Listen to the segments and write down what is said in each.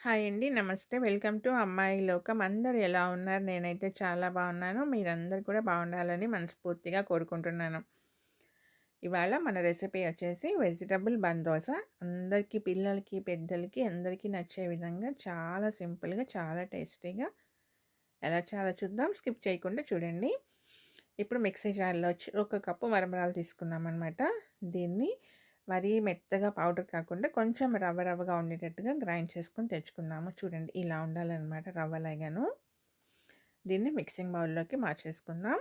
Hi అండి. నమస్తే. Welcome to అమ్మాయి లోకం. అందరు ఎలా ఉన్నారు? నేనైతే చాలా బాగున్నాను. మీరందరు కూడా బాగుండాలని మనస్ఫూర్తిగా కోరుకుంటున్నాను. ఇవాళ మన రెసిపీ వచ్చేసి వెజిటబుల్ బందోస అందరికీ పిల్లలకి, పెద్దలకి అందరికీ నచ్చే విధంగా చాలా సింపుల్‌గా, చాలా టేస్టీగా ఎలా చాలా చూద్దాం. స్కిప్ చేయకుండా చూడండి. ఇప్పుడు మిక్సీ జార్‌లో వచ్చి ఒక కప్పు మరమరాలు తీసుకున్నామనమాట. దీన్ని మరీ మెత్తగా పౌడర్ కాకుండా కొంచెం రవ్వ రవ్వగా ఉండేటట్టుగా గ్రైండ్ చేసుకొని తెచ్చుకుందాము. చూడండి ఇలా ఉండాలన్నమాట రవ్వలాగాను. దీన్ని మిక్సింగ్ బౌల్‌లోకి మార్చేసుకుందాం.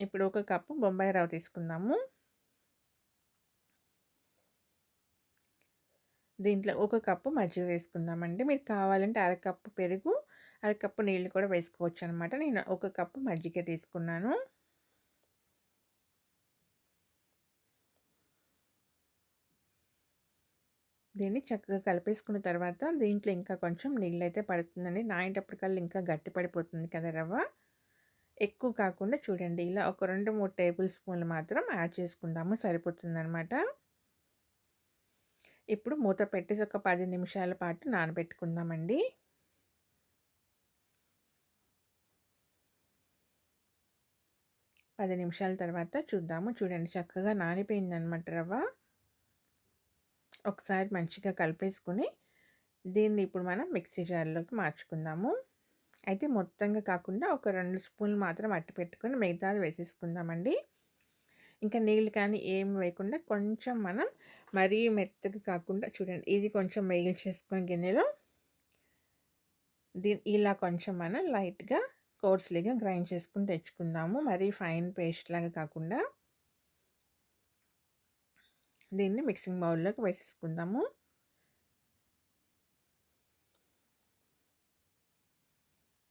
ఇప్పుడు ఒక కప్పు బొంబాయి రవ్వ తీసుకుందాము. దీంట్లో ఒక కప్పు మజ్జిగ వేసుకుందామండి. మీరు కావాలంటే అరకప్పు పెరుగు, అరకప్పు నీళ్ళు కూడా వేసుకోవచ్చు అనమాట. నేను ఒక కప్పు మజ్జిగ తీసుకున్నాను. దీన్ని చక్కగా కలిపేసుకున్న తర్వాత దీంట్లో ఇంకా కొంచెం నీళ్ళైతే పడుతుందండి. నానేటప్పటికల్లా ఇంకా గట్టి పడిపోతుంది కదా రవ్వ. ఎక్కువ కాకుండా చూడండి ఇలా ఒక 2, 3 టేబుల్ స్పూన్లు మాత్రం యాడ్ చేసుకుందాము సరిపోతుందనమాట. ఇప్పుడు మూత పెట్టేసి ఒక పది నిమిషాల పాటు నానబెట్టుకుందామండి. పది నిమిషాల తర్వాత చూద్దాము. చూడండి చక్కగా నానిపోయిందనమాట రవ్వ. ఒకసారి మంచిగా కలిపేసుకొని దీన్ని ఇప్పుడు మనం మిక్సీ జార్‌లోకి మార్చుకుందాము. అయితే మొత్తంగా కాకుండా ఒక రెండు స్పూన్లు మాత్రం అట్టి పెట్టుకొని మిగతాది వేసేసుకుందామండి. ఇంకా నీళ్ళు కానీ ఏమి వేయకుండా కొంచెం మనం మరీ మెత్తగా కాకుండా చూడండి ఇది కొంచెం వేగించేసుకొని గిన్నెలో దీని ఇలా కొంచెం మనం లైట్‌గా కోర్స్‌లీగా గ్రైండ్ చేసుకొని తెచ్చుకుందాము. మరీ ఫైన్ పేస్ట్ లాగా కాకుండా. దీన్ని మిక్సింగ్ బౌల్‌లోకి వేసేసుకుందాము.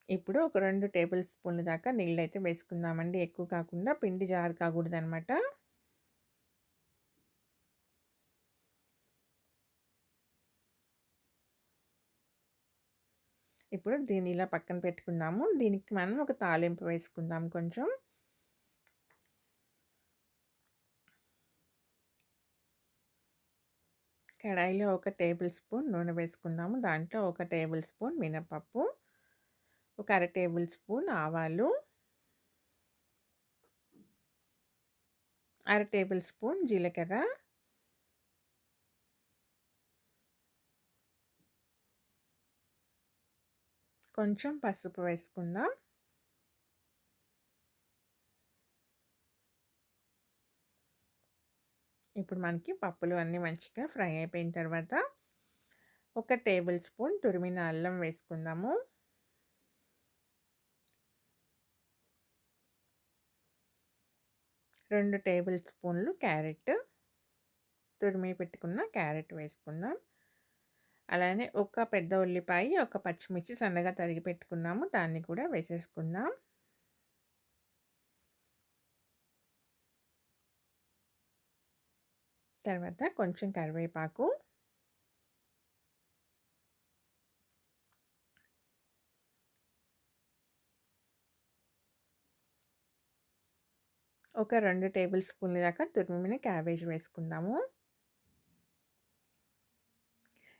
ఇప్పుడు ఒక రెండు టేబుల్ స్పూన్ల దాకా నీళ్ళైతే వేసుకుందామండి. ఎక్కువ కాకుండా పిండి జారు కాకూడదనమాట. ఇప్పుడు దీన్ని ఇలా పక్కన పెట్టుకుందాము. దీనికి మనం ఒక తాలింపు వేసుకుందాం కొంచెం. కడాయిలో ఒక టేబుల్ స్పూన్ నూనె వేసుకుందాము. దాంట్లో ఒక టేబుల్ స్పూన్ మినపప్పు, ఒక అర టేబుల్ స్పూన్ ఆవాలు, అర టేబుల్ స్పూన్ జీలకర్ర, కొంచెం పసుపు వేసుకుందాం. ఇప్పుడు మనకి పప్పులు అన్నీ మంచిగా ఫ్రై అయిపోయిన తర్వాత ఒక టేబుల్ స్పూన్ తురిమిన అల్లం వేసుకుందాము. రెండు టేబుల్ స్పూన్లు క్యారెట్ తురిమి పెట్టుకున్న క్యారెట్ వేసుకుందాం. అలానే ఒక పెద్ద ఉల్లిపాయ, ఒక పచ్చిమిర్చి సన్నగా తరిగి పెట్టుకున్నాము. దాన్ని కూడా వేసేసుకుందాం. తర్వాత కొంచెం కరివేపాకు ఒక రెండు టేబుల్ స్పూన్ల దాకా తురిమిన క్యాబేజ్ వేసుకుందాము.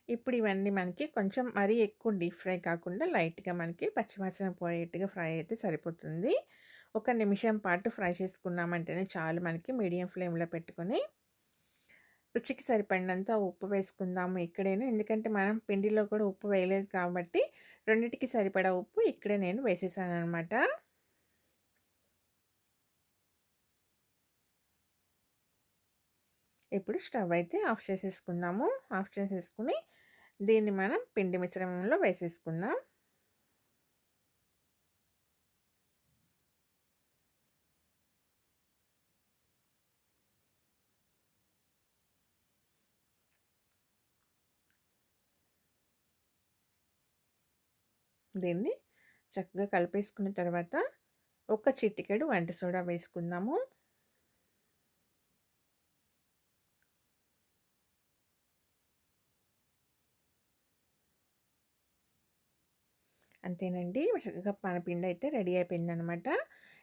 ఇప్పుడు ఇవన్నీ మనకి కొంచెం మరీ ఎక్కువ డీప్ ఫ్రై కాకుండా లైట్‌గా మనకి పచ్చివాసన పోయేట్టుగా ఫ్రై అయితే సరిపోతుంది. ఒక నిమిషం పాటు ఫ్రై చేసుకున్నామంటేనే చాలు మనకి మీడియం ఫ్లేమ్‌లో పెట్టుకొని రుచికి సరిపడినంత ఉప్పు వేసుకుందాము ఇక్కడేను. ఎందుకంటే మనం పిండిలో కూడా ఉప్పు వేయలేదు కాబట్టి రెండింటికి సరిపడా ఉప్పు ఇక్కడే నేను వేసేసాననమాట. ఇప్పుడు స్టవ్ అయితే ఆఫ్ చేసేసుకుందాము. ఆఫ్ చేసేసుకుని దీన్ని మనం పిండి మిశ్రమంలో వేసేసుకుందాం. దీన్ని చక్కగా కలిపేసుకున్న తర్వాత ఒక చిటికెడు వంట సోడా వేసుకుందాము. అంతేనండి. చక్కగా పనపిండి అయితే రెడీ అయిపోయిందనమాట.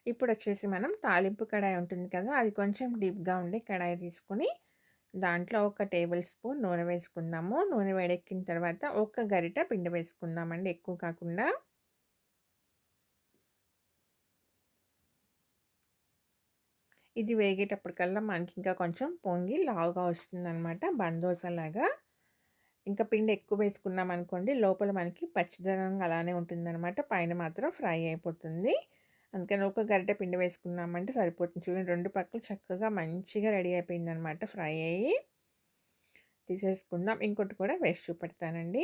ఇప్పుడు వచ్చేసి మనం తాలింపు కడాయి ఉంటుంది కదా! అది కొంచెం డీప్‌గా ఉండే కడాయి తీసుకొని దాంట్లో ఒక టేబుల్ స్పూన్ నూనె వేసుకుందాము నూనె వేడెక్కిన తర్వాత ఒక గరిట పిండి వేసుకుందామండి ఎక్కువ కాకుండా. ఇది వేగేటప్పటికల్లా మనకి ఇంకా కొంచెం పొంగి లావుగా వస్తుందనమాట బందోసలాగా ఇంకా పిండి ఎక్కువ వేసుకున్నాం అనుకోండి లోపల మనకి పచ్చిదనంగా అలానే ఉంటుందన్నమాట పైన మాత్రం ఫ్రై అయిపోతుంది. అందుకని ఒక గరిటె పిండి వేసుకున్నామంటే సరిపోతుంది. చూడండి రెండు పక్కలు చక్కగా మంచిగా రెడీ అయిపోయిందనమాట ఫ్రై అయ్యి తీసేసుకుందాం. ఇంకోటి కూడా వేసి చూపెడతానండి.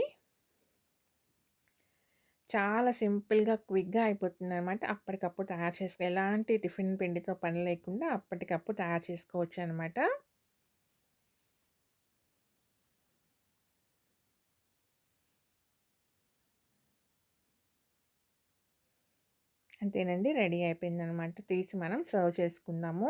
చాలా సింపుల్గా క్విక్గా అయిపోతుంది అనమాట అప్పటికప్పుడు తయారు చేసుకో ఎలాంటి టిఫిన్ పిండితో పని లేకుండా అప్పటికప్పుడు తయారు చేసుకోవచ్చు అనమాట అంతేనండి. రెడీ అయిపోయిందనమాట. తీసి మనం సర్వ్ చేసుకుందాము.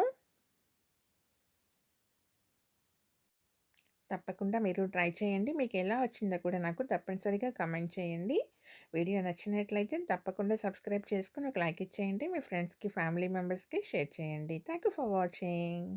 తప్పకుండా మీరు ట్రై చేయండి. మీకు ఎలా వచ్చిందో కూడా నాకు తప్పనిసరిగా కమెంట్ చేయండి. వీడియో నచ్చినట్లయితే తప్పకుండా సబ్స్క్రైబ్ చేసుకుని ఒక లైక్ ఇచ్చేయండి. మీ ఫ్రెండ్స్కి ఫ్యామిలీ మెంబర్స్కి షేర్ చేయండి. Thank you for watching.